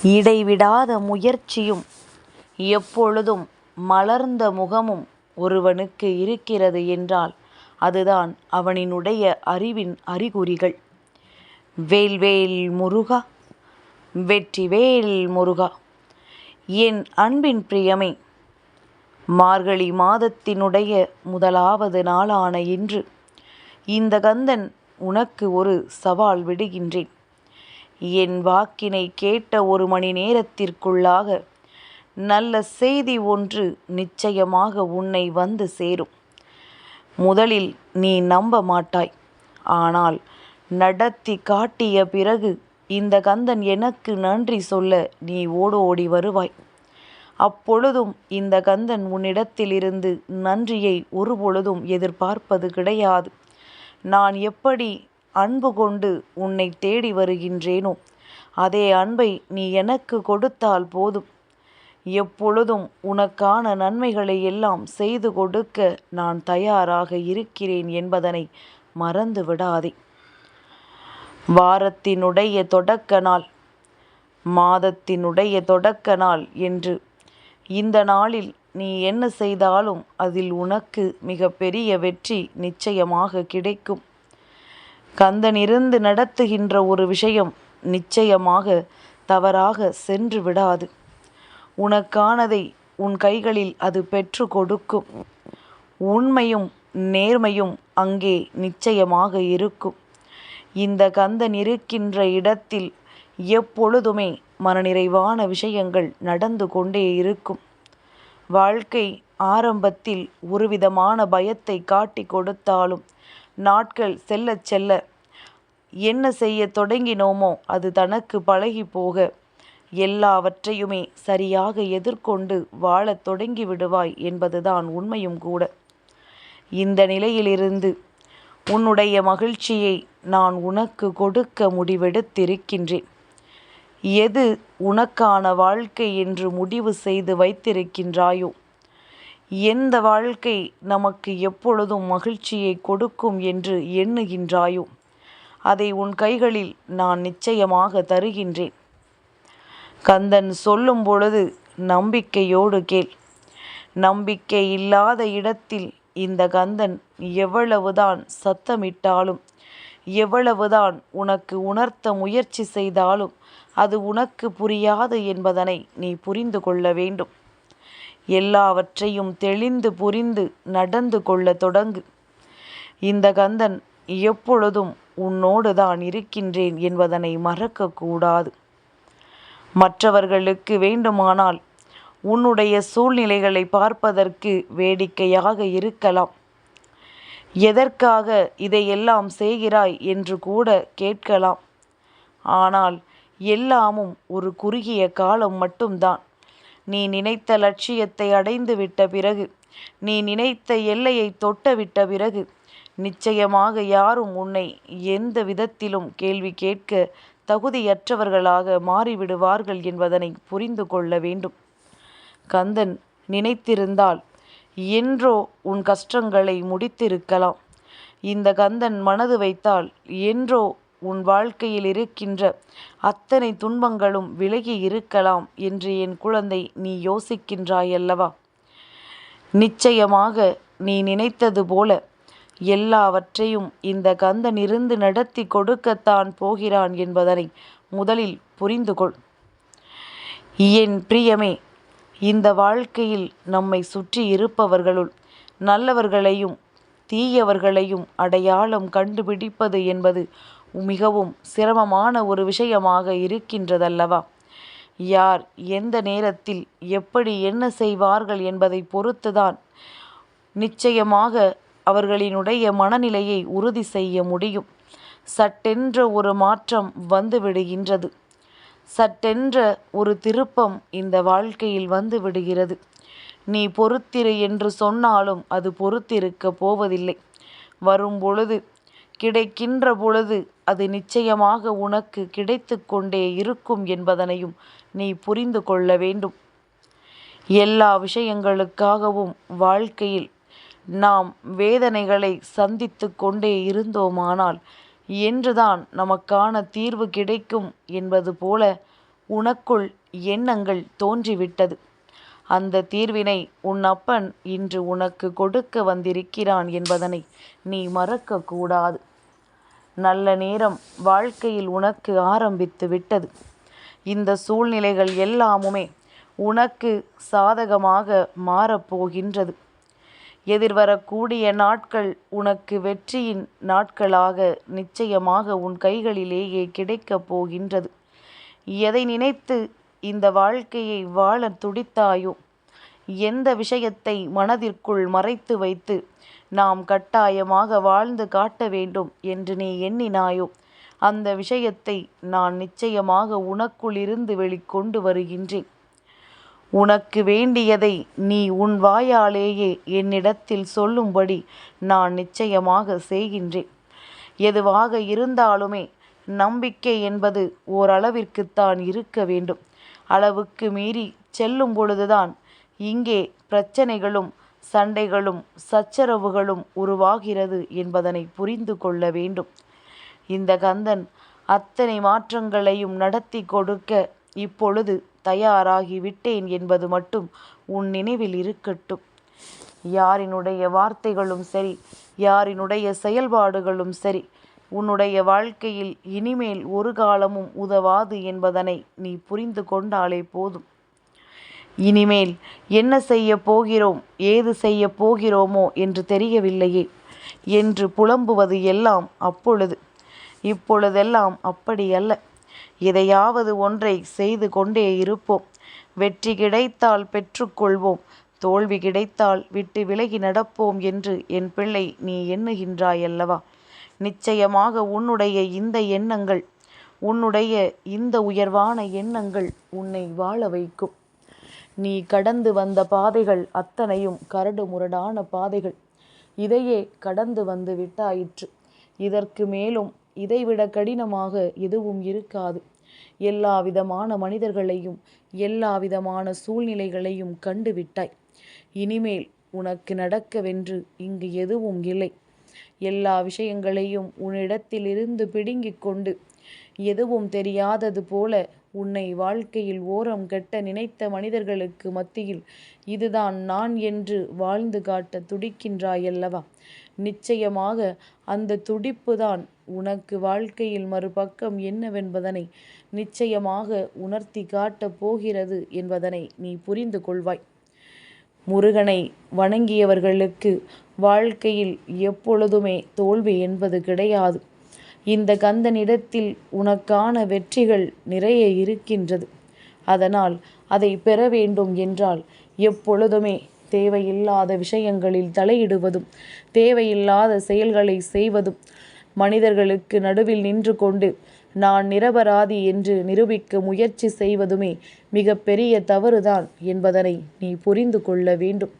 இடைவிடாத முயற்சியும் எப்பொழுதும் மலர்ந்த முகமும் ஒருவனுக்கு இருக்கிறது என்றால் அதுதான் அவனினுடைய அறிவின் அறிகுறிகள். வேல்வேல் முருகா வெற்றிவேல் முருகா என் அன்பின் பிரியமே மார்கழி மாதத்தினுடைய முதலாவது நாளான இன்று இந்த கந்தன் உனக்கு ஒரு சவால் விடுகின்றேன். என் வாக்கினை கேட்ட ஒரு மணி நேரத்திற்குள்ளாக நல்ல செய்தி ஒன்று நிச்சயமாக உன்னை வந்து சேரும். முதலில் நீ நம்ப மாட்டாய். ஆனால் நடத்தி காட்டிய பிறகு இந்த கந்தன் எனக்கு நன்றி சொல்ல நீ ஓடோடி வருவாய். அப்பொழுதும் இந்த கந்தன் உன்னிடத்திலிருந்து நன்றியை ஒருபொழுதும் எதிர்பார்ப்பது கிடையாது. நான் எப்படி அன்பு கொண்டு உன்னை தேடி வருகின்றேனோ அதே அன்பை நீ எனக்கு கொடுத்தால் போதும். எப்பொழுதும் உனக்கான நன்மைகளை எல்லாம் செய்து கொடுக்க நான் தயாராக இருக்கிறேன் என்பதனை மறந்து விடாதே. வாரத்தினுடைய தொடக்க நாள் மாதத்தினுடைய தொடக்க நாள் என்று இந்த நாளில் நீ என்ன செய்தாலும் அதில் உனக்கு மிகப்பெரிய வெற்றி நிச்சயமாக கிடைக்கும். கந்தனிருந்து நடத்துகின்ற ஒரு விஷயம் நிச்சயமாக தவறாக சென்று விடாது. உனக்கானதை உன் கைகளில் அது பெற்று கொடுக்கும். உண்மையும் நேர்மையும் அங்கே நிச்சயமாக இருக்கும். இந்த கந்தன் இருக்கின்ற இடத்தில் எப்பொழுதுமே மனநிறைவான விஷயங்கள் நடந்து கொண்டே இருக்கும். வாழ்க்கை ஆரம்பத்தில் ஒருவிதமான பயத்தை காட்டிக் கொடுத்தாலும் நாட்கள் செல்லச் செல்ல என்ன செய்யத் தொடங்கினோமோ அது தனக்கு பழகிப் போக எல்லாவற்றையுமே சரியாக எதிர்கொண்டு வாழத் தொடங்கிவிடுவாய் என்பதுதான் உண்மையும் கூட. இந்த நிலையிலிருந்து உன்னுடைய மகிழ்ச்சியை நான் உனக்கு கொடுக்க முடிவெடுத்திருக்கின்றேன். எது உனக்கான வாழ்க்கை என்று முடிவு செய்து வைத்திருக்கின்றாயோ எந்த வாழ்க்கை நமக்கு எப்பொழுதும் மகிழ்ச்சியைக் கொடுக்கும் என்று எண்ணுகின்றாயோ அதை உன் கைகளில் நான் நிச்சயமாக தருகின்றேன். கந்தன் சொல்லும் பொழுது நம்பிக்கையோடு கேள். நம்பிக்கை இல்லாத இடத்தில் இந்த கந்தன் எவ்வளவுதான் சத்தமிட்டாலும் எவ்வளவுதான் உனக்கு உணர்த்த முயற்சி செய்தாலும் அது உனக்கு புரியாது என்பதனை நீ புரிந்து கொள்ள வேண்டும். எல்லாவற்றையும் தெளிந்து புரிந்து நடந்து கொள்ளத் தொடங்கு. இந்த கந்தன் எப்பொழுதும் உன்னோடு தான் இருக்கின்றேன் என்பதனை மறக்கக்கூடாது மற்றவர்களுக்கு வேண்டுமானால் உன்னுடைய சூழ்நிலைகளை பார்ப்பதற்கு வேடிக்கையாக இருக்கலாம். எதற்காக இதையெல்லாம் செய்கிறாய் என்று கூட கேட்கலாம். ஆனால் எல்லாமும் ஒரு குறுகிய காலம் மட்டும்தான். நீ நினைத்த லட்சியத்தை அடைந்து விட்ட பிறகு நீ நினைத்த எல்லையைத் தொட்டுவிட்ட பிறகு நிச்சயமாக யாரும் உன்னை எந்த விதத்திலும் கேள்வி கேட்க தகுதியற்றவர்களாக மாறிவிடுவார்கள் என்பதனை புரிந்து கொள்ள வேண்டும். கந்தன் நினைத்திருந்தால் என்றோ உன் கஷ்டங்களை முடித்திருக்கலாம். இந்த கந்தன் மனது வைத்தால் என்றோ உன் வாழ்க்கையில் இருக்கின்ற அத்தனை துன்பங்களும் விலகி இருக்கலாம் என்று என் குழந்தை நீ யோசிக்கின்றாயல்லவா? நிச்சயமாக நீ நினைத்தது போல எல்லாவற்றையும் இந்த கந்தனிருந்து நடத்தி கொடுக்கத்தான் போகிறான் என்பதனை முதலில் புரிந்து கொள். என் பிரியமே இந்த வாழ்க்கையில் நம்மை சுற்றி இருப்பவர்களுள் நல்லவர்களையும் தீயவர்களையும் அடையாளம் கண்டுபிடிப்பது என்பது மிகவும் சிரமமான ஒரு விஷயமாக இருக்கின்றதல்லவா? யார் எந்த நேரத்தில் எப்படி என்ன செய்வார்கள் என்பதை பொறுத்துதான் நிச்சயமாக அவர்களினுடைய மனநிலையை உறுதி செய்ய முடியும். சட்டென்ற ஒரு மாற்றம் வந்துவிடுகின்றது சட்டென்ற ஒரு திருப்பம் இந்த வாழ்க்கையில் வந்து விடுகிறது. நீ பொறுத்திரு என்று சொன்னாலும் அது பொறுத்திருக்கப் போவதில்லை. வரும் பொழுது கிடைக்கின்ற பொழுது அது நிச்சயமாக உனக்கு கிடைத்து கொண்டே இருக்கும் என்பதனையும் நீ புரிந்து கொள்ள வேண்டும். எல்லா விஷயங்களுக்காகவும் வாழ்க்கையில் நாம் வேதனைகளை சந்தித்து கொண்டே இருந்தோமானால் என்றுதான் நமக்கான தீர்வு கிடைக்கும் என்பது போல உனக்குள் எண்ணங்கள் தோன்றிவிட்டது அந்த தீர்வினை உன் அப்பன் இன்று உனக்கு கொடுக்க வந்திருக்கிறான் என்பதனை நீ மறக்கக்கூடாது. நல்ல நேரம் வாழ்க்கையில் உனக்கு ஆரம்பித்து விட்டது. இந்த சூழ்நிலைகள் எல்லாமுமே உனக்கு சாதகமாக மாறப்போகின்றது எதிர்வரக்கூடிய நாட்கள் உனக்கு வெற்றியின் நாட்களாக நிச்சயமாக உன் கைகளிலேயே கிடைக்கப் போகின்றது. எதை நினைத்து இந்த வாழ்க்கையை வாழ துடித்தாயோ? எந்த விஷயத்தை மனதிற்குள் மறைத்து வைத்து நாம் கட்டாயமாக வாழ்ந்து காட்ட வேண்டும் என்று நீ எண்ணினாயோ? அந்த விஷயத்தை நான் நிச்சயமாக உனக்குள் இருந்து வெளிக்கொண்டு வருகின்றேன். உனக்கு வேண்டியதை நீ உன் வாயாலேயே என்னிடத்தில் சொல்லும்படி நான் நிச்சயமாக செய்கின்றேன். எதுவாக இருந்தாலுமே நம்பிக்கை என்பது ஓரளவிற்குத்தான் இருக்க வேண்டும். அளவுக்கு மீறி செல்லும் பொழுதுதான் இங்கே பிரச்சனைகளும் சண்டைகளும் சச்சரவுகளும் உருவாகிறது என்பதனை புரிந்து கொள்ள வேண்டும். இந்த கந்தன் அத்தனை மாற்றங்களையும் நடத்தி கொடுக்க இப்பொழுது தயாராகி விட்டேன் என்பது மட்டும் உன் நினைவில் இருக்கட்டும். யாரினுடைய வார்த்தைகளும் சரி யாரினுடைய செயல்பாடுகளும் சரி உன்னுடைய வாழ்க்கையில் இனிமேல் ஒரு காலமும் உதவாது என்பதனை நீ புரிந்து கொண்டாலே போதும். இனிமேல் என்ன செய்ய போகிறோம் ஏது செய்ய போகிறோமோ என்று தெரியவில்லையே என்று புலம்புவது எல்லாம் அப்பொழுது. இப்பொழுதெல்லாம் அப்படி அல்ல. எதையாவது ஒன்றை செய்து கொண்டே இருப்போம். வெற்றி கிடைத்தால் பெற்றுக்கொள்வோம் தோல்வி கிடைத்தால் விட்டு விலகி நடப்போம் என்று என் பிள்ளை நீ எண்ணுகின்றாயல்லவா? நிச்சயமாக உன்னுடைய இந்த எண்ணங்கள் உன்னுடைய இந்த உயர்வான எண்ணங்கள் உன்னை வாழ வைக்கும். நீ கடந்து வந்த பாதைகள் அத்தனையும் கரடு முரடான பாதைகள். இதையே கடந்து வந்து விட்டாயிற்று. இதற்கு மேலும் இதைவிட கடினமாக எதுவும் இருக்காது. எல்லா விதமான மனிதர்களையும் எல்லா விதமான சூழ்நிலைகளையும் கண்டு விட்டாய். இனிமேல் உனக்கு நடக்கவென்று இங்கு எதுவும் இல்லை. எல்லா விஷயங்களையும் உன்னிடத்திலிருந்து பிடுங்கிக் கொண்டு எதுவும் தெரியாதது போல உன்னை வாழ்க்கையில் ஓரம் கட்ட நினைத்த மனிதர்களுக்கு மத்தியில் இதுதான் நான் என்று வாழ்ந்து காட்ட துடிக்கின்றாயல்லவா? நிச்சயமாக அந்த துடிப்புதான் உனக்கு வாழ்க்கையில் மறுபக்கம் என்னவென்பதனை நிச்சயமாக உணர்த்தி காட்டப் போகிறது என்பதனை நீ புரிந்து கொள்வாய். முருகனை வணங்கியவர்களுக்கு வாழ்க்கையில் எப்பொழுதுமே தோல்வி என்பது கிடையாது. இந்த கந்தனிடத்தில் உனக்கான வெற்றிகள் நிறைய இருக்கின்றது. அதனால் அதை பெற வேண்டும் என்றால் எப்பொழுதுமே தேவையில்லாத விஷயங்களில் தலையிடுவதும் தேவையில்லாத செயல்களை செய்வதும் மனிதர்களுக்கு நடுவில் நின்று கொண்டு நான் நிரபராதி என்று நிரூபிக்க முயற்சி செய்வதுமே மிகப்பெரிய தவறுதான் என்பதனை நீ புரிந்து கொள்ள வேண்டும்.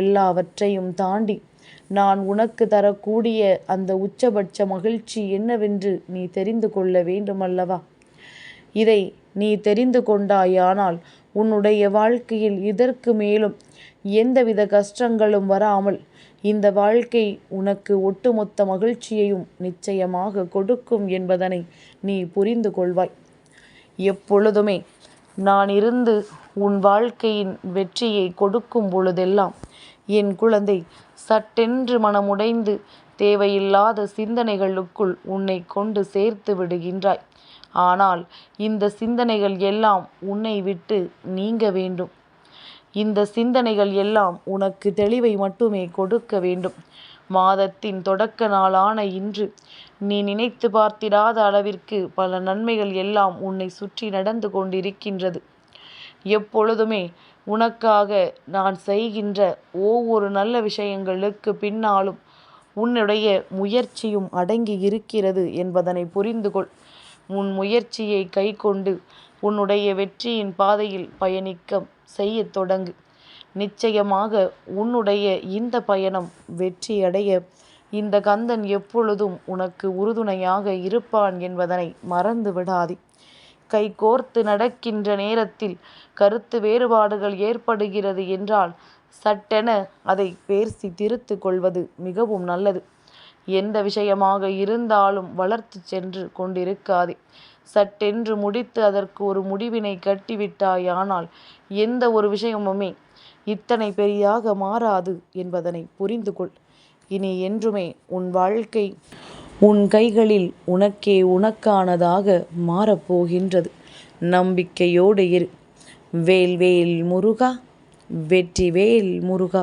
எல்லாவற்றையும் தாண்டி நான் உனக்கு தரக்கூடிய அந்த உச்சபட்ச மகிழ்ச்சி என்னவென்று நீ தெரிந்து கொள்ள வேண்டுமல்லவா? இதை நீ தெரிந்து கொண்டாயானால் உன்னுடைய வாழ்க்கையில் இதற்கு மேலும் எந்தவித கஷ்டங்களும் வராமல் இந்த வாழ்க்கை உனக்கு ஒட்டுமொத்த மகிழ்ச்சியையும் நிச்சயமாக கொடுக்கும் என்பதனை நீ புரிந்து கொள்வாய். எப்பொழுதுமே நான் இருந்து உன் வாழ்க்கையின் வெற்றியை கொடுக்கும் பொழுதெல்லாம் என் குழந்தை சட்டென்று மனமுடைந்து தேவையில்லாத சிந்தனைகளுக்குள் உன்னை கொண்டு சேர்த்து விடுகின்றாய். ஆனால் இந்த சிந்தனைகள் எல்லாம் உன்னை விட்டு நீங்க வேண்டும். இந்த சிந்தனைகள் எல்லாம் உனக்கு தெளிவை மட்டுமே கொடுக்க வேண்டும். மாதத்தின் தொடக்க நாளான இன்று. நீ நினைத்து பார்த்திடாத அளவிற்கு பல நன்மைகள் எல்லாம் உன்னை சுற்றி நடந்து கொண்டிருக்கின்றது. எப்பொழுதுமே உனக்காக நான் செய்கின்ற ஒவ்வொரு நல்ல விஷயங்களுக்கு பின்னாலும் உன்னுடைய முயற்சியும் அடங்கி இருக்கிறது என்பதனை புரிந்து கொள் உன் முயற்சியை கை கொண்டு உன்னுடைய வெற்றியின் பாதையில் பயணிக்க செய்யத் தொடங்கு. நிச்சயமாக உன்னுடைய இந்த பயணம் வெற்றியடைய. இந்த கந்தன் எப்பொழுதும் உனக்கு உறுதுணையாக இருப்பான் என்பதனை மறந்து விடாதே. கை கோர்த்து நடக்கின்ற நேரத்தில் கருத்து வேறுபாடுகள் ஏற்படுகிறது என்றால் சட்டென அதை பேசி திருத்து கொள்வது மிகவும் நல்லது. எந்த விஷயமாக இருந்தாலும் வளர்த்து சென்று கொண்டிருக்காதே. சட்டென்று முடித்து அதற்கு ஒரு முடிவினை கட்டிவிட்டாயானால் எந்த ஒரு விஷயமுமே இத்தனை பெரிதாக மாறாது என்பதனை புரிந்து கொள். இனி என்றுமே உன் வாழ்க்கை உன் கைகளில் உனக்கே உனக்கானதாக மாறப்போகின்றது. நம்பிக்கையோடு இரு. வேல் வேல் முருகா வெற்றி வேல் முருகா.